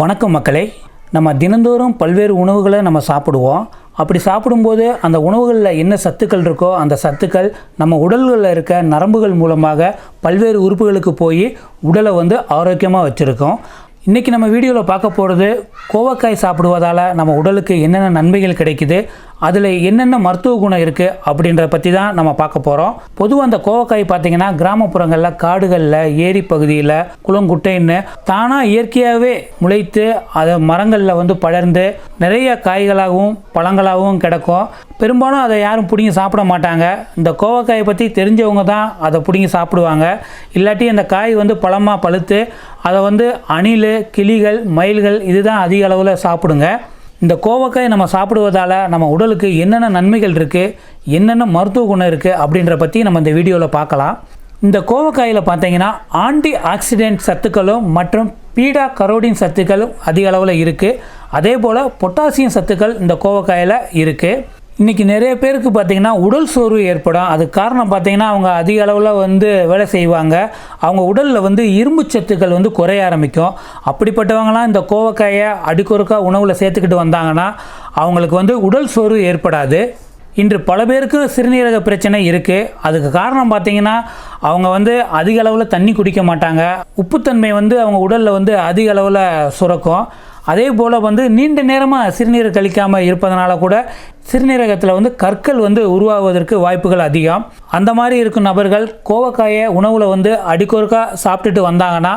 வணக்கம் மக்களே. நம்ம தினந்தோறும் பல்வேறு உணவுகளை நம்ம சாப்பிடுவோம். அப்படி சாப்பிடும்போது அந்த உணவுகளில் என்ன சத்துக்கள் இருக்கோ அந்த சத்துக்கள் நம்ம உடல்களில் இருக்க நரம்புகள் மூலமாக பல்வேறு உறுப்புகளுக்கு போய் உடலை வந்து ஆரோக்கியமாக வச்சுருக்கோம். இன்றைக்கி நம்ம வீடியோவில் பார்க்க போகிறது கோவக்காய் சாப்பிடுவதால் நம்ம உடலுக்கு என்னென்ன நன்மைகள் கிடைக்குது அதில் என்னென்ன மருத்துவ குணம் இருக்குது அப்படின்றத பற்றி தான் நம்ம பார்க்க போகிறோம் பொதுவாக அந்த கோவக்காய் பார்த்தீங்கன்னா கிராமப்புறங்களில் காடுகளில் ஏரி பகுதியில் குளங்குட்டைன்னு தானாக இயற்கையாகவே முளைத்து அதை மரங்களில் வந்து படர்ந்து நிறைய காய்களாகவும் பழங்களாகவும் கிடக்கும். பெரும்பாலும் அதை யாரும் பிடிங்கி சாப்பிட மாட்டாங்க. இந்த கோவக்காயை பற்றி தெரிஞ்சவங்க தான் அதை பிடிங்கி சாப்பிடுவாங்க. இல்லாட்டி அந்த காய் வந்து பழமாக பழுத்து அதை வந்து அணில் கிளிகள் மயில்கள் இதுதான் அதிக அளவில் சாப்பிடுங்க. இந்த கோவக்காய் நம்ம சாப்பிடுவதால் நம்ம உடலுக்கு என்னென்ன நன்மைகள் இருக்குது என்னென்ன மருத்துவ குணம் இருக்குது அப்படின்ற பற்றி நம்ம இந்த வீடியோவில் பார்க்கலாம். இந்த கோவக்காயில் பார்த்தீங்கன்னா ஆன்டி ஆக்சிடென்ட் சத்துக்களும் மற்றும் பீடா கரோடின் சத்துக்களும் அதிக அளவில் இருக்குது அதே போல் பொட்டாசியம் சத்துக்கள் இந்த கோவக்காயில் இருக்குது இன்றைக்கி நிறைய பேருக்கு பார்த்திங்கன்னா உடல் சோர்வு ஏற்படும். அதுக்கு காரணம் பார்த்திங்கன்னா அவங்க அதிக அளவில் வந்து வேலை செய்வாங்க. அவங்க உடலில் வந்து இரும்பு சத்துக்கள் வந்து குறைய ஆரம்பிக்கும். அப்படிப்பட்டவங்களாம் இந்த கோவக்காயை அடிக்கொருக்கா உணவில் சேர்த்துக்கிட்டு வந்தாங்கன்னா அவங்களுக்கு வந்து உடல் சோர்வு ஏற்படாது. இன்று பல பேருக்கு சிறுநீரக பிரச்சனை இருக்குது அதுக்கு காரணம் பார்த்தீங்கன்னா அவங்க வந்து அதிக அளவில் தண்ணி குடிக்க மாட்டாங்க. உப்புத்தன்மை வந்து அவங்க உடலில் வந்து அதிக அளவில் சுரக்கும். அதே போல் வந்து நீண்ட நேரமாக சிறுநீர் கழிக்காமல் இருப்பதனால கூட சிறுநீரகத்தில் வந்து கற்கள் வந்து உருவாகுவதற்கு வாய்ப்புகள் அதிகம். அந்த மாதிரி இருக்கும் நபர்கள் கோவக்காயை உணவில் வந்து அடிக்கொருக்கா சாப்பிட்டுட்டு வந்தாங்கன்னா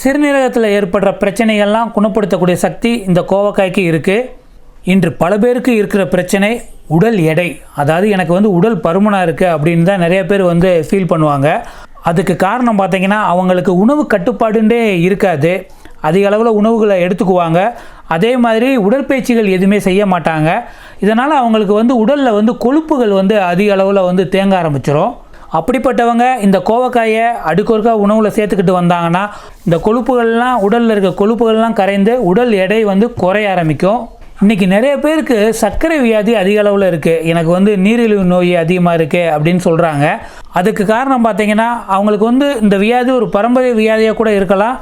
சிறுநீரகத்தில் ஏற்படுற பிரச்சனைகள்லாம் குணப்படுத்தக்கூடிய சக்தி இந்த கோவக்காய்க்கு இருக்குது இன்று பல பேருக்கு இருக்கிற பிரச்சனை உடல் எடை. அதாவது எனக்கு வந்து உடல் பருமனாக இருக்குது அப்படின்னு தான் நிறைய பேர் வந்து ஃபீல் பண்ணுவாங்க. அதுக்கு காரணம் பார்த்திங்கன்னா அவங்களுக்கு உணவு கட்டுப்பாடுன்றே இருக்காது. அதிக அளவில் உணவுகளை எடுத்துக்குவாங்க. அதே மாதிரி உடற்பயிற்சிகள் எதுவுமே செய்ய மாட்டாங்க. இதனால் அவங்களுக்கு வந்து உடலில் வந்து கொழுப்புகள் வந்து அதிக அளவில் வந்து தேங்க ஆரம்பிச்சிடும் அப்படிப்பட்டவங்க இந்த கோவக்காயை அடுக்கொருக்கா உணவில் சேர்த்துக்கிட்டு வந்தாங்கன்னா இந்த கொழுப்புகள்லாம் உடலில் இருக்க கொழுப்புகள்லாம் கரைந்து உடல் எடை வந்து குறைய ஆரம்பிக்கும். இன்றைக்கி நிறைய பேருக்கு சர்க்கரை வியாதி அதிக அளவில் இருக்குது எனக்கு வந்து நீரிழிவு நோய் அதிகமாக இருக்குது அப்படின்னு சொல்கிறாங்க அதுக்கு காரணம் பார்த்திங்கன்னா அவங்களுக்கு வந்து இந்த வியாதி ஒரு பரம்பரை வியாதியாக கூட இருக்கலாம்.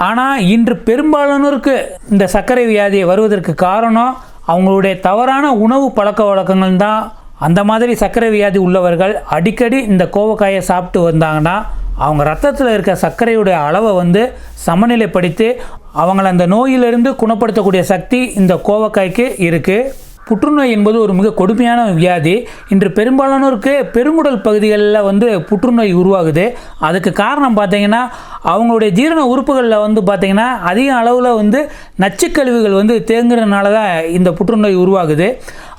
ஆனால் இன்று பெரும்பாலானோருக்கு இந்த சர்க்கரை வியாதி வருவதற்கு காரணம் அவங்களுடைய தவறான உணவு பழக்க வழக்கங்கள் தான். அந்த மாதிரி சர்க்கரை வியாதி உள்ளவர்கள் அடிக்கடி இந்த கோவக்காயை சாப்பிட்டு வந்தாங்கன்னா அவங்க ரத்தத்தில் இருக்க சர்க்கரையுடைய அளவை வந்து சமநிலைப்படுத்தி அவங்கள அந்த நோயிலிருந்து குணப்படுத்தக்கூடிய சக்தி இந்த கோவக்காய்க்கு இருக்குது புற்றுநோய் என்பது ஒரு மிக கொடுமையான வியாதி. இன்று பெரும்பாலானோருக்கு பெருங்குடல் பகுதிகளில் வந்து புற்றுநோய் உருவாகுது. அதுக்கு காரணம் பார்த்தீங்கன்னா அவங்களுடைய ஜீரண உறுப்புகளில் வந்து பார்த்திங்கன்னா அதிக அளவில் வந்து நச்சுக்கழிவுகள் வந்து தேங்குறதுனால தான் இந்த புற்றுநோய் உருவாகுது.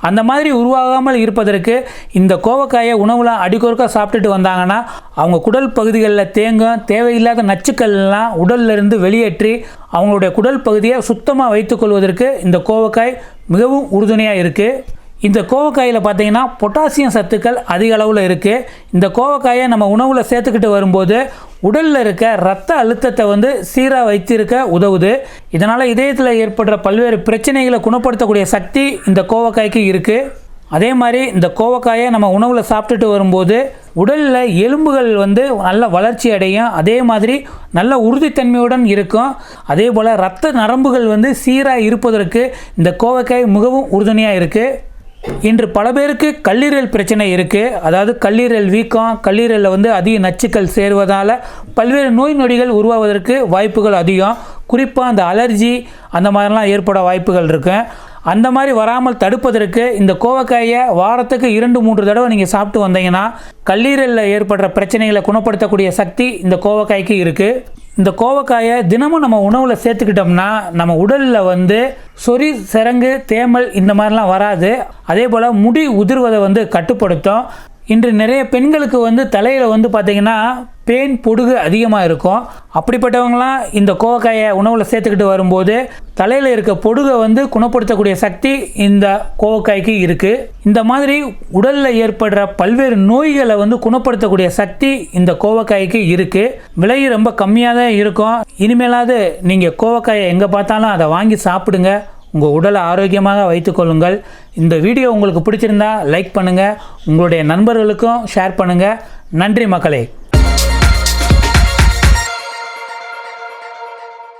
அந்த மாதிரி உருவாகாமல் இருப்பதற்கு இந்த கோவக்காயை உணவில் அடிக்கொருக்கா சாப்பிட்டுட்டு வந்தாங்கன்னா அவங்க குடல் பகுதிகளில் தேங்கும் தேவையில்லாத நச்சுக்கள்லாம் உடல்ல இருந்து வெளியேற்றி அவங்களுடைய குடல் பகுதியை சுத்தமாக வைத்துக்கொள்வதற்கு இந்த கோவக்காய் மிகவும் உறுதுணையாக இருக்குது இந்த கோவக்காயில் பார்த்தீங்கன்னா பொட்டாசியம் சத்துக்கள் அதிக அளவில் இருக்குது இந்த கோவக்காயை நம்ம உணவில் சேர்த்துக்கிட்டு வரும்போது உடலில் இருக்க ரத்த அழுத்தத்தை வந்து சீராக வைத்திருக்க உதவுது. இதனால் இதயத்தில் ஏற்படுற பல்வேறு பிரச்சனைகளை குணப்படுத்தக்கூடிய சக்தி இந்த கோவக்காய்க்கு இருக்குது அதே மாதிரி இந்த கோவக்காயை நம்ம உணவில் சாப்பிட்டுட்டு வரும்போது உடலில் எலும்புகள் வந்து நல்ல வளர்ச்சி அடையும். அதே மாதிரி நல்ல உறுதித்தன்மையுடன் இருக்கும். அதே போல் ரத்த நரம்புகள் வந்து சீராக இருப்பதற்கு இந்த கோவக்காய் மிகவும் உறுதுணையாக இருக்குது இன்று பல பேருக்கு கல்லீரல் பிரச்சனை இருக்குது அதாவது கல்லீரல் வீக்கம் கல்லீரலில் வந்து அதிக நச்சுக்கள் சேருவதால் பல்வேறு நோய் நொடிகள் உருவாவதற்கு வாய்ப்புகள் அதிகம். குறிப்பாக அந்த அலர்ஜி அந்த மாதிரிலாம் ஏற்பட வாய்ப்புகள் இருக்கு. அந்த மாதிரி வராமல் தடுப்பதற்கு இந்த கோவக்காயை வாரத்துக்கு இரண்டு மூன்று தடவை நீங்கள் சாப்பிட்டு வந்தீங்கன்னா கல்லீரலில் ஏற்படுற பிரச்சனைகளை குணப்படுத்தக்கூடிய சக்தி இந்த கோவக்காய்க்கு இருக்குது இந்த கோவக்காயை தினமும் நம்ம உணவில் சேர்த்துக்கிட்டோம்னா நம்ம உடலில் வந்து சொறி சிறங்கு தேமல் இந்த மாதிரிலாம் வராது. அதே போல் முடி உதிர்வதை வந்து கட்டுப்படுத்தும். இன்று நிறைய பெண்களுக்கு வந்து தலையில் வந்து பார்த்திங்கன்னா பேன் பொடுகு அதிகமாக இருக்கும். அப்படிப்பட்டவங்களாம் இந்த கோவக்காயை உணவில் சேர்த்துக்கிட்டு வரும்போது தலையில் இருக்க பொடுகை வந்து குணப்படுத்தக்கூடிய சக்தி இந்த கோவக்காய்க்கு இருக்குது இந்த மாதிரி உடலில் ஏற்படுற பல்வேறு நோய்களை வந்து குணப்படுத்தக்கூடிய சக்தி இந்த கோவக்காய்க்கு இருக்குது விலை ரொம்ப கம்மியாக தான் இருக்கும். இனிமேலாவது நீங்கள் கோவக்காயை எங்கே பார்த்தாலும் அதை வாங்கி சாப்பிடுங்க. உங்கள் உடலை ஆரோக்கியமாக வைத்துக்கொள்ளுங்கள் இந்த வீடியோ உங்களுக்கு பிடிச்சிருந்தா லைக் பண்ணுங்கள் உங்களுடைய நண்பர்களுக்கும் ஷேர் பண்ணுங்கள் நன்றி மக்களே.